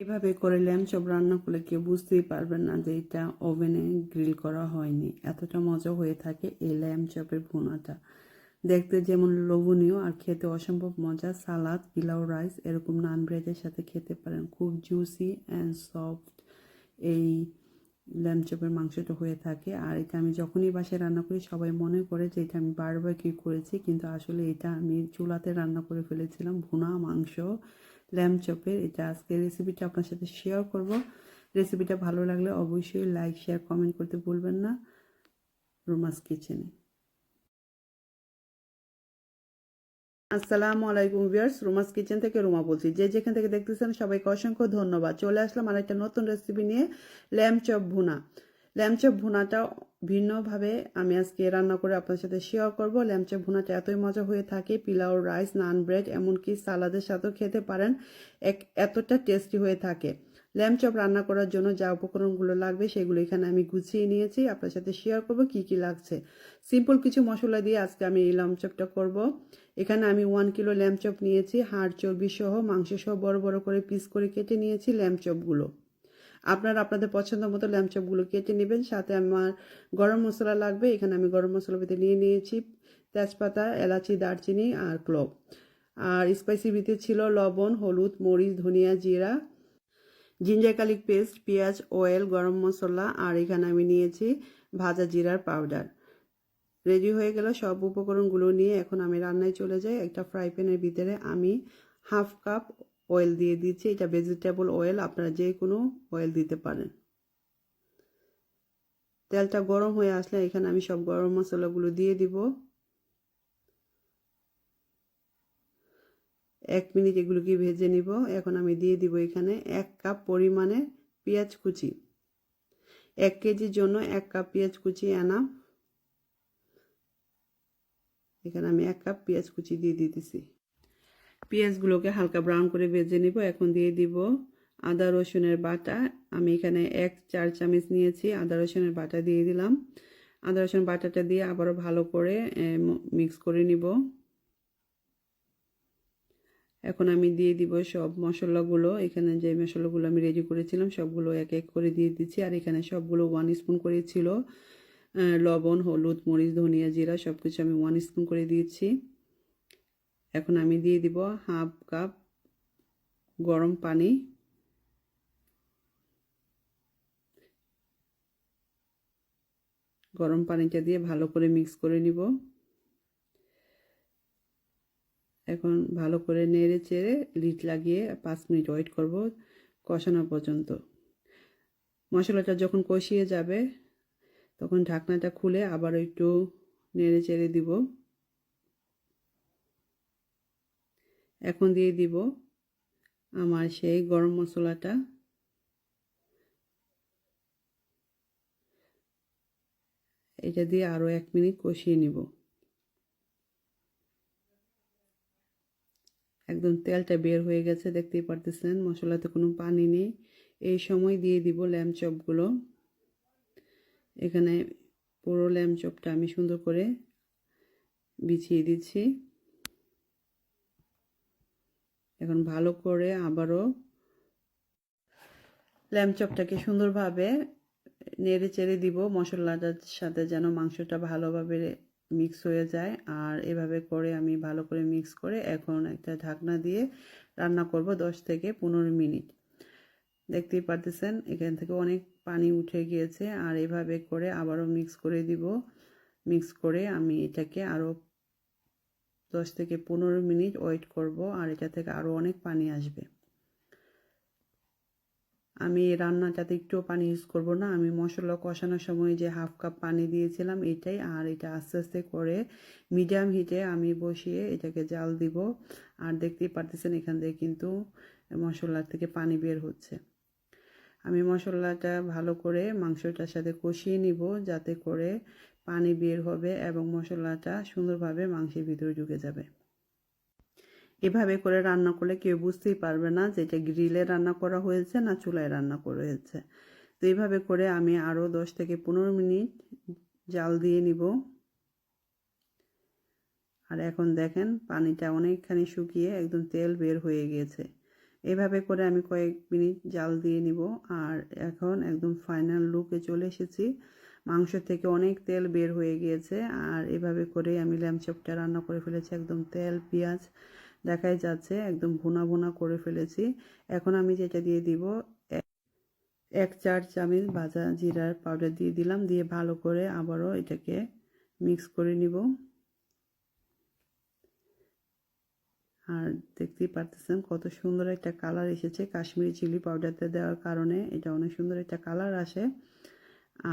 এভাবে করে lamp chop রান্না করলে কেউ বুঝতেই পারবেন না যে এটা ওভেনে গ্রিল করা হয়নি। এতটা মজা হয়ে থাকে এই ল্যাম চপের ভুনাটা। দেখতে যেমন লোভনীয় আর খেতে অসম্ভব মজা। সালাদ, পিলাও, রাইস এরকম নান ব্রেডের সাথে খেতে পারেন। খুব জুসি অ্যান্ড সফট এই ল্যাম চপের মাংসটা হয়ে থাকে। আর এটা আমি যখনই বাসায় রান্না করি, সবাই মনে করে যে এটা আমি বারবার কি করেছি, কিন্তু আসলে এটা আমি চুলাতে রান্না করে ফেলেছিলাম। ভুনা মাংস ল্যাম চপের এটা আজকে রেসিপিটা আপনার সাথে শেয়ার করব। রেসিপিটা ভালো লাগলে অবশ্যই লাইক শেয়ার কমেন্ট করতে ভুলবেন না। রোমাস কিচেনে আসসালামু আলাইকুম ভিউয়ার্স রোমাস কিচেন থেকে রুমা বলছি। যে যেখান থেকে দেখতেছেন সবাইকে অসংখ্য ধন্যবাদ। চলে আসলাম আর একটা নতুন রেসিপি নিয়ে lamb chop bhuna. Lamb chop ভুনাটা ভিন্নভাবে আমি আজকে রান্না করে আপনার সাথে শেয়ার করব। ল্যাম চপ ভুনাটা এতই মজা হয়ে থাকে পিলাও রাইস নান ব্রেড এমনকি সালাদের সাথেও খেতে পারেন, এক এতটা টেস্টি হয়ে থাকে। ল্যাম চপ রান্না করার জন্য যা উপকরণগুলো লাগবে সেগুলো এখানে আমি গুছিয়ে নিয়েছি। আপনার সাথে শেয়ার করব কি কি লাগছে। সিম্পল কিছু মশলা দিয়ে আজকে আমি এই ল্যাম চপটা করব। এখানে আমি ওয়ান কিলো ল্যাম চপ নিয়েছি, হাড় চর্বি সহ মাংস সহ বড় বড় করে পিস করে কেটে নিয়েছি ল্যাম চপগুলো আপনারা আপনাদের পছন্দ মতো ল্যাম চপগুলো কেটে নেবেন, সাথে আমার গরম মশলা লাগবে, এখানে আমি গরম মশলা পেতে নিয়ে নিয়েছি, তেজপাতা, এলাচি, দারচিনি আর ক্লোভ আর স্পাইসি ভিতরে ছিল লবণ, হলুদ, মরিচ, ধনিয়া জিরা জিঞ্জার কালিক পেস্ট পেঁয়াজ অয়েল গরম মশলা, আর এখানে আমি নিয়েছি ভাজা জিরার পাউডার রেডি হয়ে গেল সব উপকরণগুলো নিয়ে, এখন আমি রান্নায় চলে যাই, একটা ফ্রাই প্যানের ভিতরে আমি হাফ কাপ অয়েল দিয়ে দিচ্ছি, এটা ভেজিটেবল অয়েল আপনারা যে কোনো অয়েল দিতে পারেন। তেলটা গরম হয়ে আসলে এখানে আমি সব গরম মশলাগুলো দিয়ে দিব। এক মিনিট এগুলোকে ভেজে নিব। এখন আমি দিয়ে দিব এখানে এক কাপ পরিমাণে পেঁয়াজ কুচি। এক কেজির জন্য এক কাপ পেঁয়াজ কুচি আনা এখানে আমি এক কাপ পেঁয়াজ কুচি দিয়ে দিতেছি। পেঁয়াজগুলোকে হালকা ব্রাউন করে ভেজে নিব। এখন দিয়ে দিব আদা, রসুনের বাটা। আমি এখানে এক, চার চামচ নিয়েছি। আদা, রসুনের বাটা দিয়ে দিলাম। আদা, রসুন বাটাটা দিয়ে আবারও ভালো করে মিক্স করে নিব। এখন আমি দিয়ে দিব সব মশলাগুলো। এখানে যে মশলাগুলো আমি রেডি করেছিলাম, সবগুলো এক এক করে দিয়ে দিচ্ছি। আর এখানে সবগুলো ওয়ান স্পুন করে ছিল লবণ, হলুদ, মরিচ, ধনিয়া, জিরা সব কিছু আমি ওয়ান স্পুন করে দিয়েছি। এখন আমি দিয়ে দিব হাফ কাপ গরম পানি। গরম পানিটা দিয়ে ভালো করে মিক্স করে নিব। এখন ভালো করে নেড়ে চেড়ে লিট লাগিয়ে পাঁচ মিনিট ওয়েট করব কষানো পর্যন্ত। মশলাটা যখন কষিয়ে যাবে, তখন ঢাকনাটা খুলে আবার একটু নেড়ে চেড়ে দিব। এখন দিয়ে দিব আমার সেই গরম মশলাটা। এটা দিয়ে আরও এক মিনিট কষিয়ে নিব। একদম তেলটা বের হয়ে গেছে, দেখতেই পারতেছেন, মশলাতে কোনো পানি নেই। এই সময় দিয়ে দিব ল্যাম চপগুলো। এখানে পুরো ল্যাম চপটা আমি সুন্দর করে বিছিয়ে দিচ্ছি। এখন ভালো করে আবারও ল্যাম চপটাকে সুন্দরভাবে নেড়ে চেড়ে দিব। মশলাটার সাথে যেন মাংসটা ভালোভাবে মিক্স হয়ে যায়। আর এভাবে করে আমি ভালো করে মিক্স করে এখন একটা ঢাকনা দিয়ে রান্না করব দশ থেকে পনেরো মিনিট। দেখতেই পারতেছেন, এখান থেকে অনেক পানি উঠে গিয়েছে। আর এভাবে করে আবারও মিক্স করে দিব। মিক্স করে আমি এটাকে আরও দশ থেকে পনেরো মিনিট ওয়েট করব আর এটা থেকে আরও অনেক পানি আসবে। আমি এই রান্নাটাতে একটুও পানি ইউজ করব না। আমি মশলা কষানোর সময় যে হাফ কাপ পানি দিয়েছিলাম এটাই আর এটা আস্তে আস্তে করে মিডিয়াম হিটে আমি বসিয়ে এটাকে জাল দিব। আর দেখতেই পারতেছেন এখান থেকে কিন্তু মশলার থেকে পানি বের হচ্ছে। আমি মশলাটা ভালো করে মাংসটার সাথে কষিয়ে নিব যাতে করে পানি বের হবে এবং মশলাটা সুন্দরভাবে মাংসের ভিতরে ঢুকে যাবে। এভাবে করে রান্না করলে কেউ বুঝতেই পারবে না যে এটা গ্রিলে রান্না করা হয়েছে না চুলায় রান্না করা হয়েছে। তো এইভাবে করে আমি আরও দশ থেকে পনেরো মিনিট জাল দিয়ে নিব। আর এখন দেখেন পানিটা অনেকখানি শুকিয়ে একদম তেল বের হয়ে গিয়েছে এভাবে করে আমি কয়েক মিনিট জাল দিয়ে নিব। আর এখন একদম ফাইনাল লুকে চলে এসেছি। মাংস থেকে অনেক তেল বের হয়ে গিয়েছে। আর এভাবে করে আমি ল্যাম্প চপটা রান্না করে ফেলেছি। একদম তেল, পেঁয়াজ দেখাই যাচ্ছে, একদম ভুনা ভুনা করে ফেলেছি। এখন আমি যেটা দিয়ে দিব, এক- এক চার চামচ ভাজা জিরার পাউডার দিয়ে দিলাম। দিয়ে ভালো করে আবারও এটাকে মিক্স করে নিব। আর দেখতেই পারতেছেন কত সুন্দর একটা কালার এসেছে। কাশ্মীরি চিলি পাউডারটা দেওয়ার কারণে এটা অনেক সুন্দর একটা কালার আসে।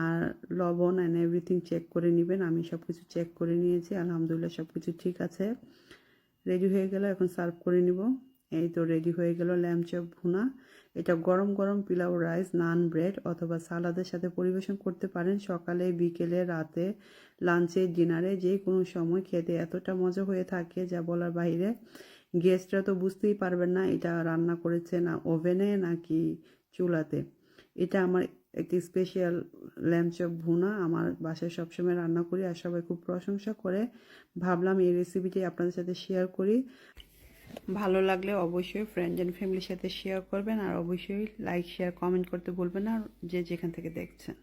আর লবণ অ্যান্ড এভরিথিং চেক করে নেবেন। আমি সব কিছু চেক করে নিয়েছি। আলহামদুলিল্লাহ সব কিছু ঠিক আছে। রেডি হয়ে গেল, এখন সার্ভ করে নিব। এই তো রেডি হয়ে গেল ল্যাম্প চপ ভুনা। এটা গরম গরম পিলাও রাইস নান ব্রেড অথবা সালাদের সাথে পরিবেশন করতে পারেন। সকালে, বিকেলে, রাতে লাঞ্চে ডিনারে যে কোনো সময় খেতে এতটা মজা হয়ে থাকে যা বলার বাইরে। গেস্টরা তো বুঝতেই পারবেন না এটা রান্না করেছে না ওভেনে নাকি চুলাতে। এটা আমার একটি স্পেশাল ল্যাম্প চপ ভুনা, আমার বাসায় সবসময় রান্না করি আর সবাই খুব প্রশংসা করে। ভাবলাম এই রেসিপিটি আপনাদের সাথে শেয়ার করি। ভালো লাগলে অবশ্যই ফ্রেন্ড অ্যান্ড ফ্যামিলির সাথে শেয়ার করবেন আর অবশ্যই লাইক শেয়ার কমেন্ট করতে বলবেন না যে যেখান থেকে দেখছেন।